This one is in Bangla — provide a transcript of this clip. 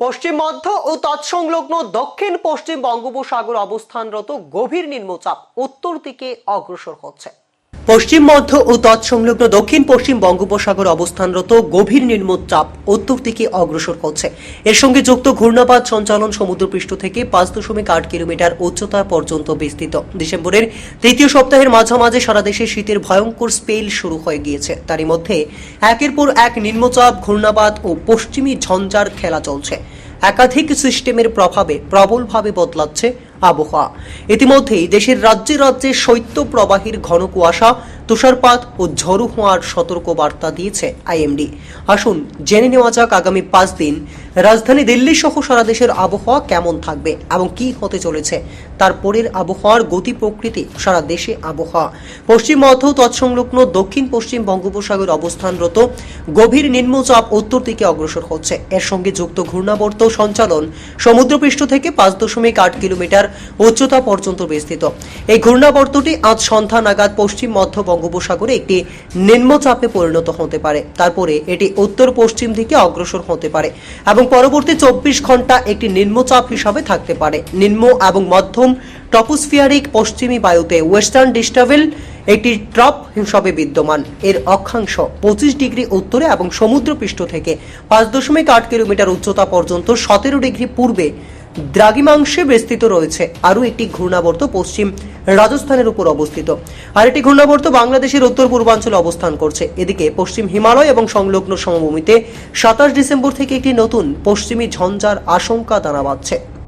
পশ্চিম মধ্য ও তৎসংলগ্ন দক্ষিণ পশ্চিম বঙ্গোপসাগর অবস্থানরত গভীর নিম্নচাপ উত্তর দিকে অগ্রসর হচ্ছে। পশ্চিম মধ্য ও তৎসংলগ্ন দক্ষিণ পশ্চিম বঙ্গোপসাগর অবস্থানরত গভীর নিম্নচাপ উত্তর দিকে অগ্রসর হচ্ছে এর সঙ্গে যুক্ত ঘূর্ণাবাদ সঞ্চালন সমুদ্রপৃষ্ঠ থেকে পাঁচ দশমিক আট কিলোমিটার উচ্চতা পর্যন্ত বিস্তৃত। ডিসেম্বরের তৃতীয় সপ্তাহের মাঝামাঝি সারা দেশে শীতের ভয়ঙ্কর স্পেল শুরু হয়ে গিয়েছে। তারই মধ্যে একের পর এক নিম্নচাপ, ঘূর্ণাবাদ ও পশ্চিমী ঝঞ্ঝার খেলা চলছে। একাধিক সিস্টেমের প্রভাবে প্রবলভাবে বদলাচ্ছে আবহাওয়া। ইতিমধ্যেই দেশের রাজ্যে রাজ্যে শৈত্য প্রবাহীর ঘন কুয়াশা, তুষারপাত ও ঝড়ু হওয়ার সতর্ক বার্তা দিয়েছে আইএমডি। আসুন জেনে নেওয়া যাক আগামী পাঁচ দিন রাজধানী দিল্লি সহ সারা দেশের আবহাওয়া কেমন থাকবে এবং কি হতে চলেছে। তারপরের আবহাওয়ার গতি প্রকৃতি, সারা দেশে আবহাওয়া। পশ্চিম মধ্য, তৎসংলগ্ন, দক্ষিণ পশ্চিম বঙ্গোপসাগর অবস্থানরত, গভীর নিম্নচাপ উত্তর দিকে অগ্রসর হচ্ছে। এর সঙ্গে যুক্ত ঘূর্ণাবর্ত সঞ্চালন সমুদ্রপৃষ্ঠ থেকে পাঁচ দশমিক আট কিলোমিটার উচ্চতা পর্যন্ত বিস্তৃত। এই ঘূর্ণাবর্তটি আজ সন্ধ্যা নাগাদ পশ্চিম মধ্য বঙ্গোপসাগরে একটি নিম্নচাপে পরিণত হতে পারে। তারপরে এটি উত্তর পশ্চিম দিকে অগ্রসর হতে পারে এবং পরবর্তী চব্বিশ ঘণ্টা একটি নিম্নচাপ হিসাবে থাকতে পারে। নিম্ন এবং মধ্যম টপোস্ফিয়ারিক পশ্চিমী বায়ুতে ওয়েস্টার্ন ডিস্টার্বেল একটি ট্রপ হিসাবে বিদ্যমান। এর অক্ষাংশ পঁচিশ ডিগ্রি উত্তরে এবং সমুদ্রপৃষ্ঠ থেকে পাঁচ দশমিক আট কিলোমিটার উচ্চতা পর্যন্ত সতেরো ডিগ্রি পূর্বে দ্রাঘিমাংশে বিস্তৃত রয়েছে। আরও একটি ঘূর্ণাবর্ত পশ্চিম রাজস্থানের উপর অবস্থিত। আর একটি ঘূর্ণাবর্ত বাংলাদেশের উত্তর পূর্বাঞ্চলে অবস্থান করছে। এদিকে পশ্চিম হিমালয় এবং সংলগ্ন সমভূমিতে সাতাশ ডিসেম্বর থেকে একটি নতুন পশ্চিমী ঝঞ্ঝার আশঙ্কা দানা বাঁধছে।